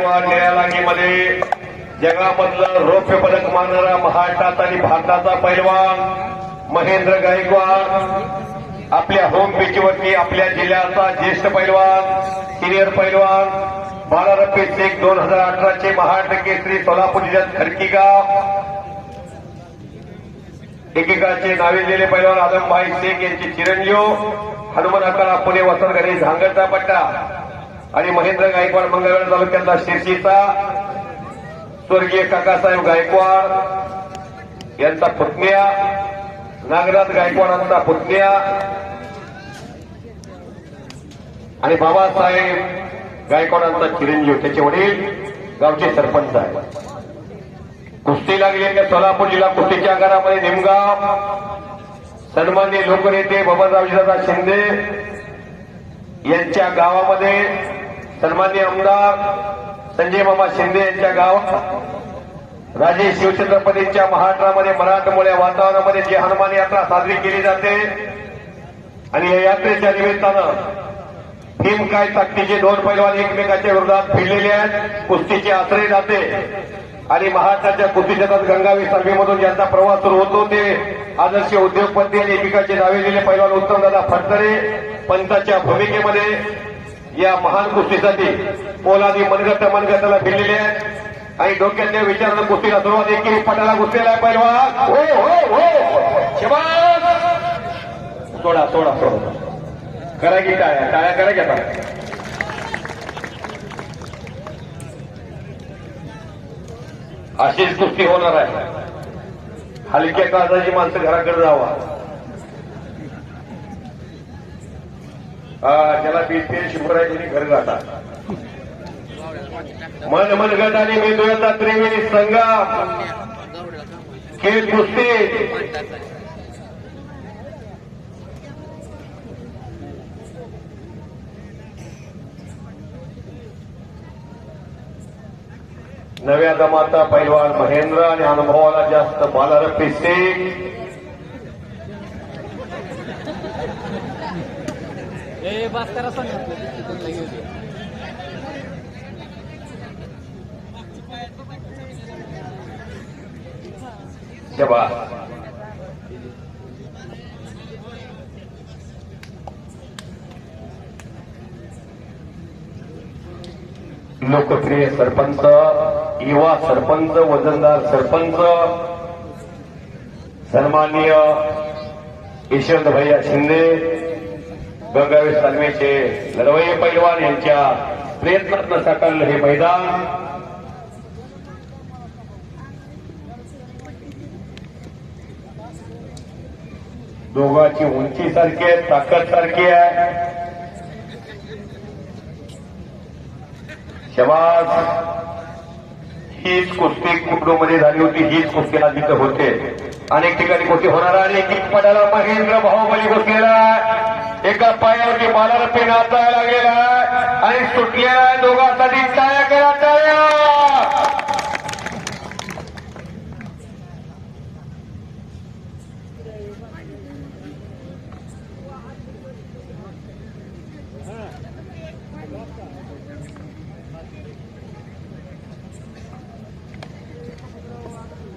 न्यायालयामध्ये जगामधलं रौप्य पदक मानणारा महाराष्ट्रात आणि भारताचा पैलवान महेंद्र गायकवाड आपल्या होम पिचवरती आपल्या जिल्ह्याचा ज्येष्ठ पैलवान सिनियर पैलवान बालारप्पी शेख दोन हजार अठराचे महाराष्ट्र केसरी सोलापूर जिल्ह्यात खडकीगाव एकेकाचे नावे दिलेले पैलवान आदमभाई शेख यांचे चिरंजीव हनुमान अकाळा पुणे वसंतगडी झांगरचा पट्टा. आणि महेंद्र गायकवाड मंगळवेढा तालुक्यातला शिरशीचा स्वर्गीय काकासाहेब गायकवाड यांचा पुतण्या नागराज गायकवाडांचा पुतण्या आणि बाबासाहेब गायकवाडांचा चिरंजीव त्याचे वडील गावचे सरपंच आहे कुस्ती लागली आहे सोलापूर जिल्हा कुस्तीच्या आगारामध्ये निमगाव. सन्मान्य लोकनेते बबनरावजीदादा शिंदे यांच्या गावामध्ये सन्मान्य आमदार संजय मामा शिंदे यांच्या गावात राजे शिवछत्रपतींच्या महाराष्ट्रामध्ये मराठमोळ्या वातावरणामध्ये जी हनुमान यात्रा साजरी केली जाते आणि या यात्रेच्या निमित्तानं भीम काय ताकदीचे दोन पैलवान एकमेकाच्या विरोधात फिरलेले आहेत कुस्तीचे आश्रय जाते आणि महाराष्ट्राच्या कुस्ती क्षेत्रात गंगावी सभेमधून ज्यांचा प्रवास सुरू होतो ते आदर्श उद्योगपती आणि एपिकाचे नावे दिले पैलवान उत्तमदादा फडतरे पंताच्या भूमिकेमध्ये या महान कुस्तीसाठी पोलादी मनगट मनगटाला भिडलेले आहेत. आणि डोक्यातल्या विचारानं कुस्तीला सुरुवात एकेरी पटाला घुसलेला आहे पैलवान. हो हो हो. शबास! सोडा सोडा सोडा करा की टाळ्या टाळ्या करा की आता. अशीच कुस्ती होणार आहे. हलक्या काळजाची माणसं घराकडे जावा. हा, ज्याला बीपीएल शिवराय घरी जातात मन मनगट आणि मेंदूचा त्रिवेणी संघा. खेळ कुस्ती. नव्या दमाचा पैलवान महेंद्र आणि अनुभवाला जास्त बालारप्पी सिंग. ए बास लोकप्रिय सरपंच युवा सरपंच वजनदार सरपंच सन्माननीय यशवंत भैया शिंदे गंगावीर तालमीचे लढवय्ये पैलवान यांच्या प्रयत्नातनं साकारलं हे मैदान. दोघांची उंची सारखी आहे ताकद सारखी आहे. शबाज हीच कुस्ती कुटुंबमध्ये झाली होती हीच कुस्तीला तिथं होते. अनेक ठिकाणी कुस्ती होणार आणि एक पडाला महेंद्र बाहुबली घुसलेला आहे. एका पायावरती बालारपे नाचायला लागलेला आहे आणि सुटलेला आहे दोघांसाठी टाळ्या करा टाळ्या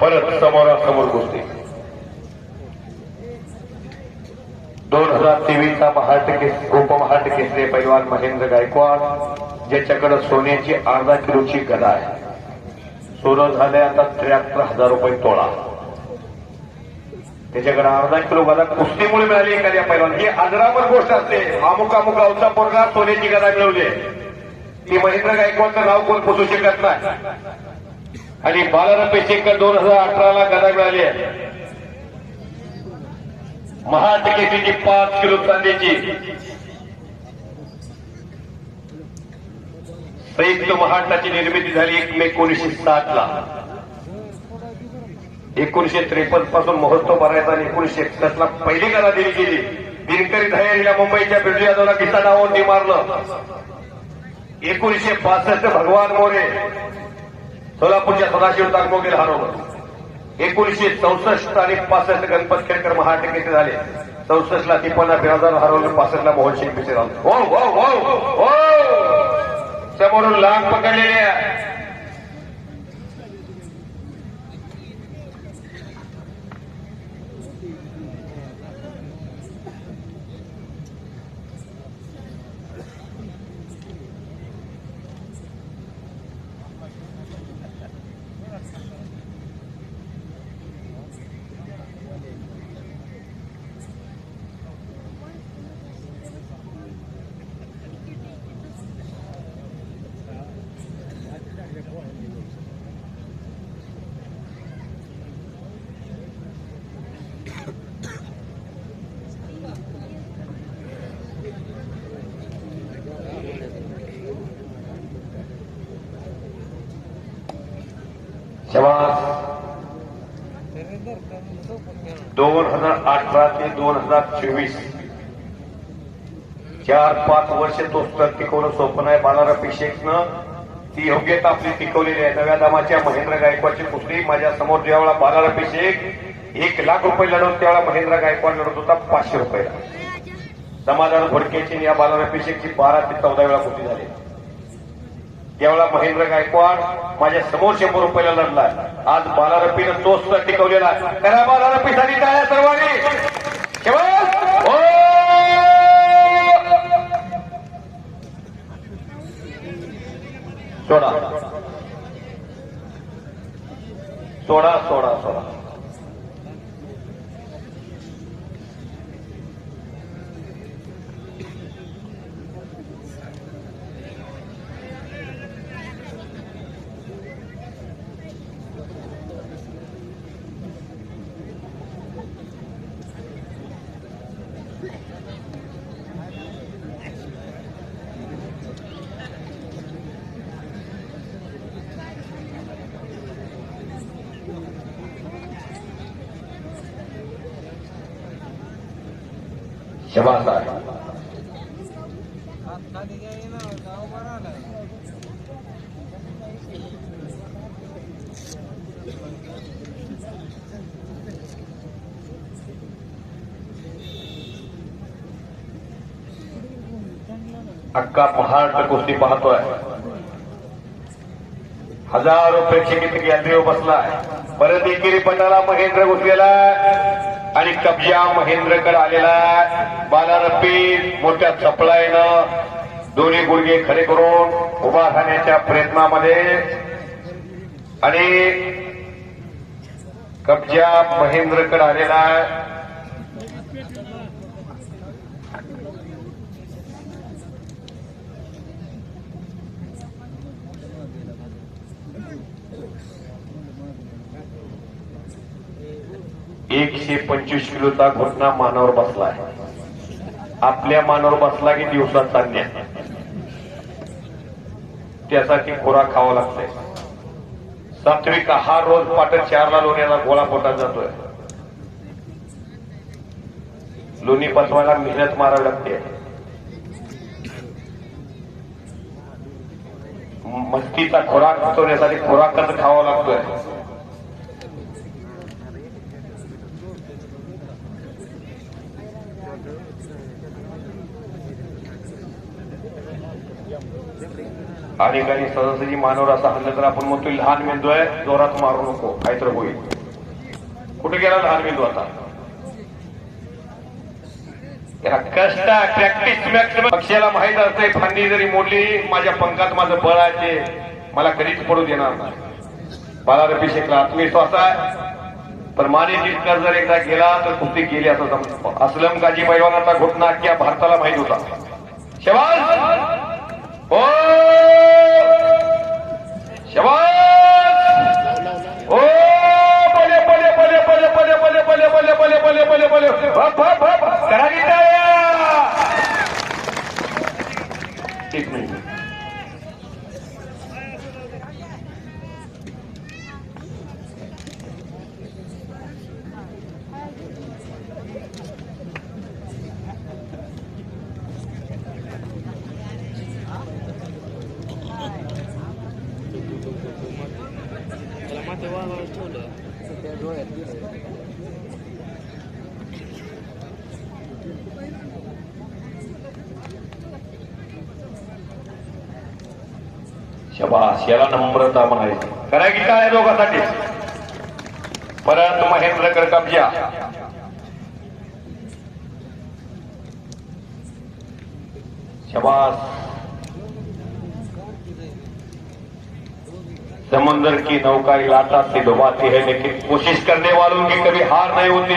परत समोरासमोर कुस्ती दोन हजार तेवीसचा महाराष्ट्र केस उपमहाराष्ट्र केसरी पैलवान महेंद्र गायकवाड ज्याच्याकडे सोन्याची अर्धा किलोची गदा आहे. सोनं झालंय आता त्र्याहत्तर हजार रुपये तोळा. त्याच्याकडे अर्धा किलो गदा कुस्तीमुळे मिळाली एखाद्या पैलवान. ही आदरावर गोष्ट असते. अमुक अमुक गावचा पोरगा सोन्याची गदा मिळवली. ती महेंद्र गायकवाडचं नाव कोण पोचू शकत नाही. आणि बालारपे शेखर दोन हजार अठराला गदा मिळाली आहे. महाटकेची पाच किलो चांदीची. संयुक्त महाराष्ट्राची निर्मिती झाली एक मे एकोणीसशे सात ला एकोणीशे त्रेपन्नपासून महोत्सव भरायचा आणि एकोणीशे एकसष्ट ला पहिली कला दिली गेली. दिनकरी धैर्यला मुंबईच्या बिर्जू यादवला किस्सा डावून मारलं. एकोणीशे पासष्ट भगवान मोरे सोलापूरच्या सदाशिव ताकमोगेला हरवलं. एकोणीशे चौसष्ट आणि पासष्ट गणपत खेडकर महाटकेचे झाले. चौसष्ट ला तिप्पन्न बिराजार हरवलं पासष्ट ला मोहन शिल्पीचे झालं हो, हो हो हो समोरून लांब पकडलेले आहे दोन हजार अठरा ते दोन हजार चोवीस. चार पाच वर्ष तो स्तर टिकवणं सोपं आहे बालारा अभिषेकनं ती योग्यता आपली टिकवलेली आहे. नव्या दामाच्या महेंद्र गायकवाडची कुठली माझ्यासमोर ज्यावेळा बालारा अभिषेक एक लाख रुपये लढवत त्यावेळा महेंद्र गायकवाड लढत होता पाचशे रुपयाला. समाधान भडकेची या बालारा अभिषेकची बारा ते चौदा वेळा कुस्ती झाली. त्यावेळेला महेंद्र गायकवाड माझ्यासमोर शंभर रुपयाला लढला आज बालारपीनं तोच सुद्धा टिकवलेला आहे. करा बालारपीसाठी टाळ्या सर्वांनी. हो. सोडा. सोडा सोडा सोडा. शबास आहे अक्का महाराष्ट्र कुस्ती पाहतोय. हजारो प्रेक्षक इथे गॅलरीवर बसलाय. परत एकेरी पटाला महेंद्र घुसलेला आणि कब्जा महेंद्रकर आलेला बालारपी मोठ्या चपळाईनं दोन्ही गुडघे खरे करून उभा राहण्याच्या प्रयत्नामध्ये. आणि कब्जा महेंद्रकर आलेला आहे. एकशे पंचवीस किलोचा घोटणा मानावर बसला आहे. आपल्या मानावर बसला की दिवसात चालण्या त्यासाठी खुराक खावा लागतंय. सात्विक हा रोज पाट चारला लोण्याला गोळा पोटात जातोय. लोणी पचवायला मेहनत मारावी लागते. मस्तीचा खुराक पचवण्यासाठी खुराकच खावा लागतोय. आणि काही सहजासहजी मानवर असा हल्ला तर आपण म्हणतो लहान मेंदू आहे जोरात मारू नको काहीतरी होईल. कुठे गेला लहान मेंदू आता? त्याला कष्ट प्रॅक्टिस मॅक्सिमम पक्षाला माहीत असते फांदी जरी मोडली माझ्या पंखात माझं बळ आहे मला कधीच पडू देणार नाही. बाला अभिषेकला आत्मविश्वास आहे. पण माने जिंकणार जर एकदा गेला तर कुस्ती गेली असं समजतो असलम काजी पैलवानाचा घोटना अख्ख्या भारताला माहीत होता. शेवाज ओ शबास हो बले बले बले बले बले बले बले बले बले बले बले बले करा एक मिनिट शबास याला नम्रता म्हणायची करा की काय दोघांसाठी परत महेंद्रकर कब्जा शबास समंदर की नौका इलाका से डुबाती है लेकिन कोशिश करने वालों की कभी हार नहीं होती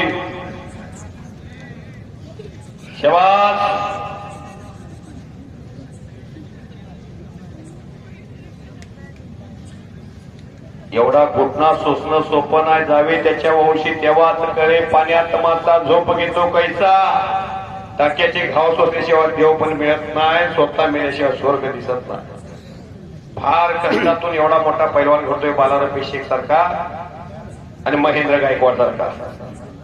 शबास एवढा घुटना सोसणं सोपं नाही जावे त्याच्या वंशी तेव्हाच करे पाण्यात मासा झोप घेतो कैसा? टाक्याचे घाव सोसल्याशिवाय देव पण मिळत नाही स्वतः मिळाल्याशिवाय स्वर्ग दिसत नाही. फार कष्टातून एवढा मोठा पैलवान घडतोय बालारपी शेख सारखा आणि महेंद्र गायकवाड सारखा.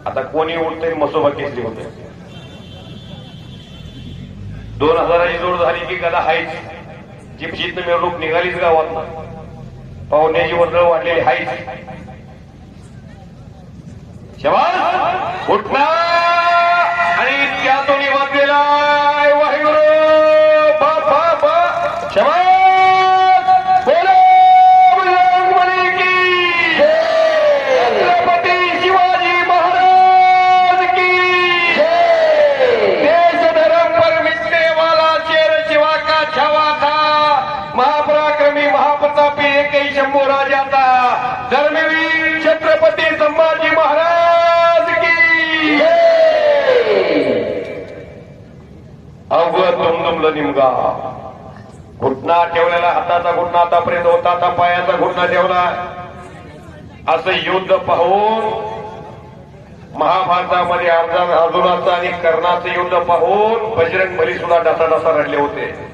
आता कोणी उठते मसोबा केसरी होते. दोन हजाराची जोड झाली की गदा हायच. जीत मिरवणूक निघालीच गावात पाहुण्याची वर्दळ वाढलेली हायच शबास उठला. आणि त्या दोन्ही वाजलेला. दुमदुमलं घुटना ठेवलेला हाताचा घुटना आतापर्यंत होता आता पायाचा घुटना ठेवला. असं युद्ध पाहून महाभारतामध्ये अर्जुन अर्जुनाचं आणि कर्णाचं युद्ध पाहून बजरंग बली सुद्धा डसा डसा रडले होते.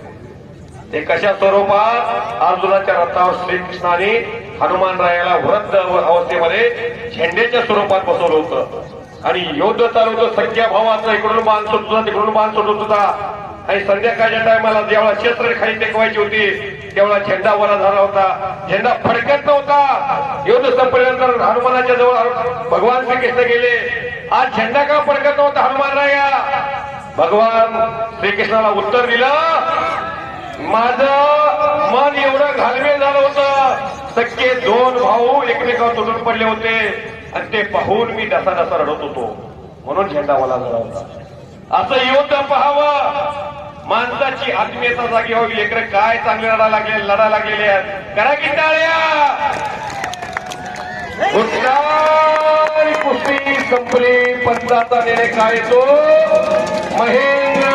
ते कशा स्वरूपात? अर्जुनाच्या रथावर श्रीकृष्णाने हनुमान रायाला वृद्ध अवस्थेमध्ये झेंडेच्या स्वरूपात बसवलं होतं. आणि युद्ध चालू होतं सख्या भावाचं इकडून बाण सुटत होता तिकडून बाण सुटत होता. आणि संध्याकाळच्या टायमाला जेव्हा शस्त्र खाली टेकवायची होती तेव्हा झेंडा वरा झाला होता. झेंडा फडक्यात नव्हता. युद्ध संपल्यानंतर हनुमानाच्या जवळ भगवान श्रीकृष्ण गेले. आज झेंडा का फडकत नव्हता हनुमान राया? भगवान श्रीकृष्णाला उत्तर दिलं माझं मन एवढं घालवे झालं होतं. सख्खे दोन भाऊ एकमेकावर तुटून पडले होते. आणि ते पाहून मी डसा डसा रडत होतो. म्हणून झेंडा मला झाला होता. असं युद्ध पाहावं. माणसाची आत्मीयता जागी व्हावी लेकर काय चांगले लढा लागले लढा लागलेले आहेत. करा की टाळ्या! कुस्ती संपली. पंचाचा निर्णय काय तो महेंद्र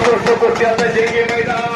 अशा पद्धतीने जे कुस्त्याचं मैदान